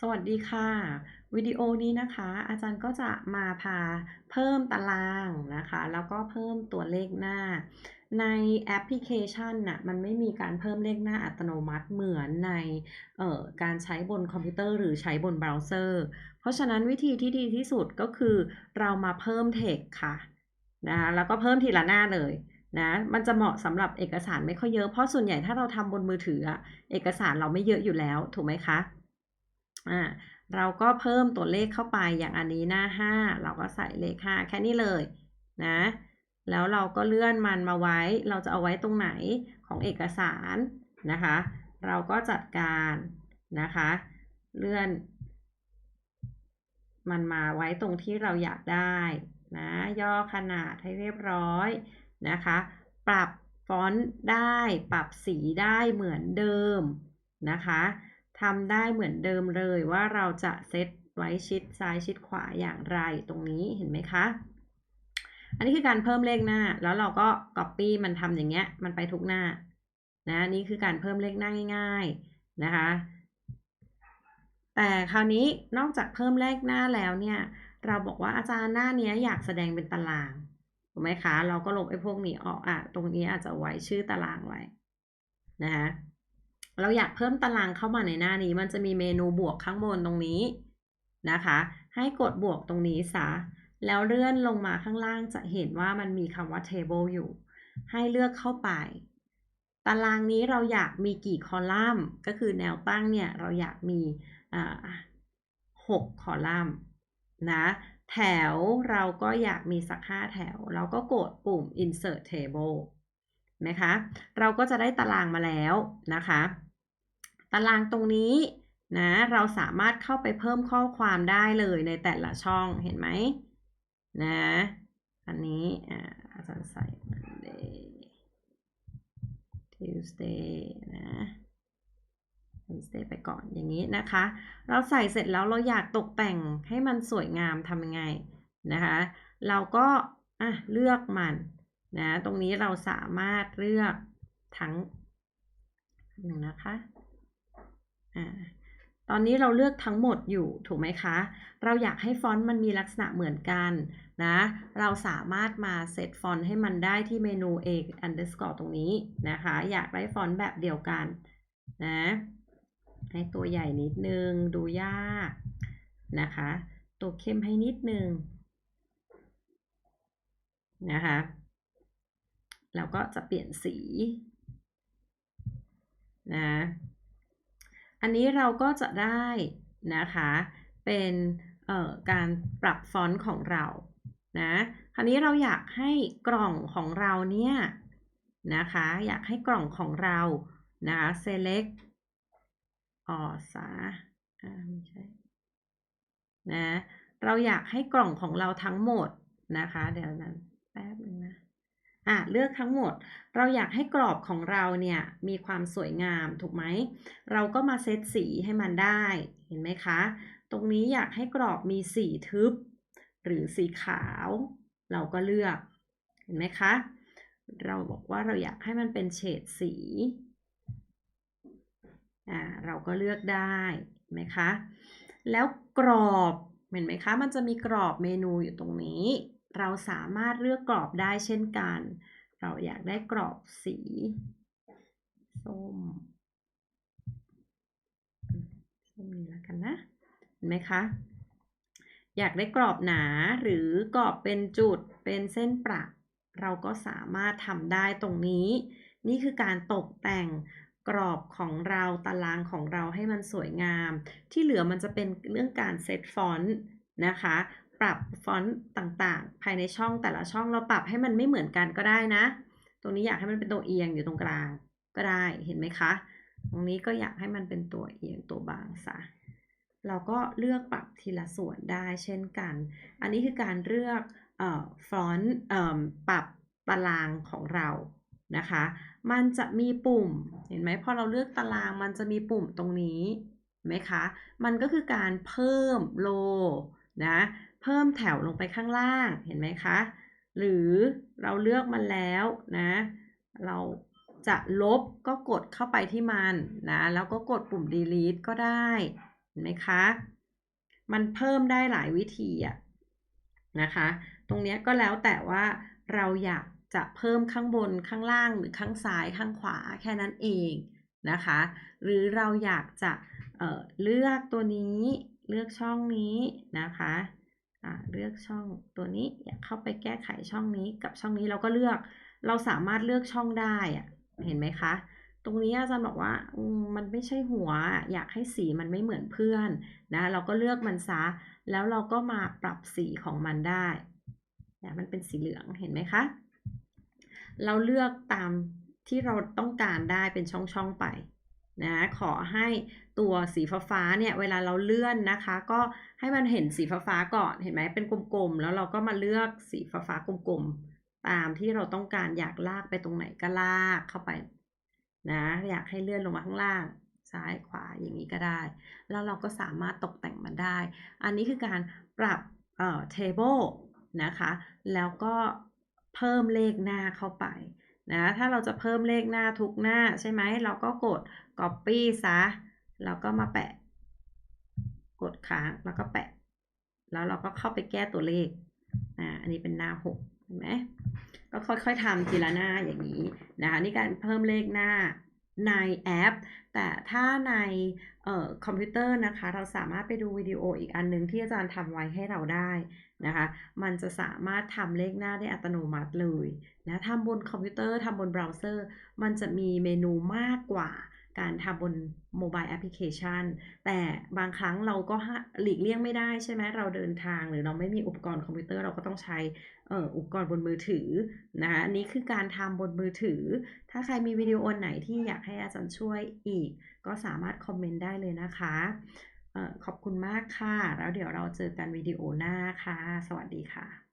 สวัสดีค่ะ วิดีโอนี้นะคะ อาจารย์ก็จะมาพาเพิ่มตารางนะคะ แล้วก็เพิ่มตัวเลขหน้า ในแอปพลิเคชันน่ะมันไม่มีการเพิ่มเลขหน้าอัตโนมัติเหมือนในเอ่อการใช้บนคอมพิวเตอร์หรือใช้บนเบราว์เซอร์ เพราะฉะนั้นวิธีที่ดีที่สุดก็คือเรามาเพิ่มเทคค่ะนะคะแล้วก็เพิ่มทีละหน้าเลยนะมันจะเหมาะสำหรับเอกสารไม่ค่อยเยอะเพราะส่วนใหญ่ถ้าเราทำบนมือถือเอกสารเราไม่เยอะอยู่แล้วถูกไหมคะ อ่าเราก็เพิ่มตัวเลขเข้าไปอย่างอันนี้หน้า 5 เราก็ใส่เลข 5 แค่นี้เลยนะ แล้วเราก็เลื่อนมันมาไว้ เราจะเอาไว้ตรงไหนของเอกสารนะคะ เราก็จัดการนะคะ เลื่อน มันมาไว้ตรงที่เราอยากได้นะย่อขนาดให้เรียบร้อยนะคะ ปรับฟอนต์ได้ ปรับสีได้เหมือนเดิมนะคะ ทำได้เหมือนเดิมเลยว่าเราจะเซตไว้ชิดซ้ายชิดขวาอย่างไรตรงนี้เห็นไหมคะ อันนี้คือการเพิ่มเลขหน้า แล้วเราก็ Copy มันทำอย่างเงี้ย มันไปทุกหน้า นะนี่คือการเพิ่มเลขหน้าง่าย ๆนะคะ แต่คราวนี้นอกจากเพิ่มเลขหน้าแล้วเนี่ย เราบอกว่าอาจารย์หน้านี้อยากแสดงเป็นตารางถูกไหมคะ เราก็ลบไอ้พวกนี้ออกอะ ตรงนี้อาจจะไว้ชื่อตารางไว้นะคะ เราอยากเพิ่มตารางเข้ามาในหน้านี้ มันจะมีเมนูบวกข้างบนตรงนี้นะคะ ให้กดบวกตรงนี้ซะ แล้วเลื่อนลงมาข้างล่างจะเห็นว่ามันมีคำว่า table อยู่ ให้เลือกเข้าไป ตารางนี้เราอยากมีกี่คอลัมน์ ก็คือแนวตั้งเนี่ยเราอยากมีหกคอลัมน์นะแถวเราก็อยากมีสักห้าแถว เราก็กดปุ่ม insert table นะคะ เราก็จะได้ตารางมาแล้วนะคะ ตารางตรงนี้นะเราสามารถเข้าไปเพิ่มข้อความได้เลยในแต่ละช่องเห็นไหมนะอันนี้อ่าอาจารย์ใส่ Monday Tuesday นะ Wednesday ไปก่อนอย่างนี้นะคะ เราใส่เสร็จแล้วเราอยากตกแต่งให้มันสวยงามทำยังไงนะคะ เราก็อะเลือกมันนะตรงนี้เราสามารถเลือกทั้งหนึ่งนะคะ ตอนนี้เราเลือกทั้งหมดอยู่ถูกไหมคะ เราอยากให้ฟอนต์มันมีลักษณะเหมือนกันนะ เราสามารถมาเซตฟอนต์ให้มันได้ที่เมนู a underscore ตรงนี้นะคะ อยากได้ฟอนต์แบบเดียวกันนะ ให้ตัวใหญ่นิดนึง ดูยากนะคะ ตัวเข้มให้นิดนึงนะคะ แล้วก็จะเปลี่ยนสีนะ อันนี้เราก็จะได้นะคะ เป็นการปรับฟอนต์ของเรานะคราวนี้เราอยากให้กล่องของเราเนี่ยนะคะ อยากให้กล่องของเรานะคะ select อ๋อสาอ่าไม่ใช่นะเราอยากให้กล่องของเราทั้งหมดนะคะ เดี๋ยวนั้นแป๊บนึงนะ อะเลือกทั้งหมด เราอยากให้กรอบของเราเนี่ยมีความสวยงามถูกไหม เราก็มาเซตสีให้มันได้เห็นไหมคะ ตรงนี้อยากให้กรอบมีสีทึบ หรือสีขาว เราก็เลือกเห็นไหมคะ เราบอกว่าเราอยากให้มันเป็นเฉดสีอ่าเราก็เลือกได้เห็นไหมคะ แล้วกรอบเห็นไหมคะ มันจะมีกรอบเมนูอยู่ตรงนี้ เราสามารถเลือกกรอบได้เช่นกัน เราอยากได้กรอบสีส้มส้มนี้แล้วกันนะ เห็นไหมคะ อยากได้กรอบหนาหรือกรอบเป็นจุดเป็นเส้นประ เราก็สามารถทำได้ตรงนี้ นี่คือการตกแต่งกรอบของเราตารางของเราให้มันสวยงาม ที่เหลือมันจะเป็นเรื่องการเซตฟอนต์นะคะ ปรับฟอนต์ต่างๆ ภายในช่องแต่ละช่องเราปรับให้มันไม่เหมือนกันก็ได้นะ ตรงนี้อยากให้มันเป็นตัวเอียงอยู่ตรงกลางก็ได้เห็นไหมคะ ตรงนี้ก็อยากให้มันเป็นตัวเอียงตัวบางซะเราก็เลือกปรับทีละส่วนได้เช่นกัน อันนี้คือการเลือกฟอนต์ปรับตารางของเรานะคะ มันจะมีปุ่ม เห็นไหมพอเราเลือกตารางมันจะมีปุ่มตรงนี้ไหมคะ มันก็คือการเพิ่มโลนะ เพิ่มแถวลงไปข้างล่างเห็นไหมคะ หรือเราเลือกมันแล้วนะ เราจะลบก็กดเข้าไปที่มันนะแล้วก็กดปุ่ม delete ก็ได้เห็นไหมคะ มันเพิ่มได้หลายวิธีอะนะคะ ตรงเนี้ยก็แล้วแต่ว่าเราอยากจะเพิ่มข้างบนข้างล่างหรือข้างซ้ายข้างขวาแค่นั้นเองนะคะ หรือเราอยากจะเเลือกตัวนี้เลือกช่องนี้นะคะ เลือกช่องตัวนี้อยากเข้าไปแก้ไขช่องนี้กับช่องนี้เราก็เลือก เราสามารถเลือกช่องได้อะเห็นไหมคะ ตรงนี้อาจารย์บอกว่ามันไม่ใช่หัว อยากให้สีมันไม่เหมือนเพื่อนนะ เราก็เลือกมันซะ แล้วเราก็มาปรับสีของมันได้เนะมันเป็นสีเหลืองเห็นไหมคะ เราเลือกตามที่เราต้องการได้เป็นช่องๆไป นะขอให้ตัวสีฟ้าเนี่ยเวลาเราเลื่อนนะคะ ก็ให้มันเห็นสีฟ้าก่อนเห็นไหมเป็นกลมๆ แล้วเราก็มาเลือกสีฟ้ากลมๆ ตามที่เราต้องการอยากลากไปตรงไหนก็ลากเข้าไปนะอยากให้เลื่อนลงมาข้างล่างซ้ายขวาอย่างนี้ก็ได้ แล้วเราก็สามารถตกแต่งมันได้ อันนี้คือการปรับเอ่อ table นะคะ แล้วก็เพิ่มเลขหน้าเข้าไป นะถ้าเราจะเพิ่มเลขหน้าทุกหน้าใช่ไหมเราก็กด copy ซะแล้วก็มาแปะ กดค้างแล้วก็แปะ แล้วเราก็เข้าไปแก้ตัวเลขอ่าอันนี้เป็นหน้าหกเห็นไหมก็ค่อยๆทำทีละหน้าอย่างนี้นะคะนี่การเพิ่มเลขหน้า ในแอป แต่ถ้าในออคอมพิวเตอร์นะคะ เราสามารถไปดูวิดีโออีกอันหนึงที่อาจารย์ทำไว้ให้เราได้นะคะ มันจะสามารถทำเลขหน้าได้อัตโนมัติเลยนะทำบนคอมพิวเตอร์ทำบนเบราว์เซอร์ มันจะมีเมนูมากกว่า การทำบนโมบายแอปพลิเคชัน แต่บางครั้งเราก็หลีกเลี่ยงไม่ได้ใช่ไหมเราเดินทางหรือเราไม่มีอุปกรณ์คอมพิวเตอร์เราก็ต้องใช้อ,อ,อุปกรณ์บนมือถือนะคะอันนี้คือการทำบนมือถือ ถ้าใครมีวิดีโอไหนที่อยากให้อาจารย์ช่วยอีก ก็สามารถคอมเมนต์ได้เลยนะคะออขอบคุณมากค่ะ แล้วเดี๋ยวเราเจอกันวิดีโอหน้าค่ะ สวัสดีค่ะ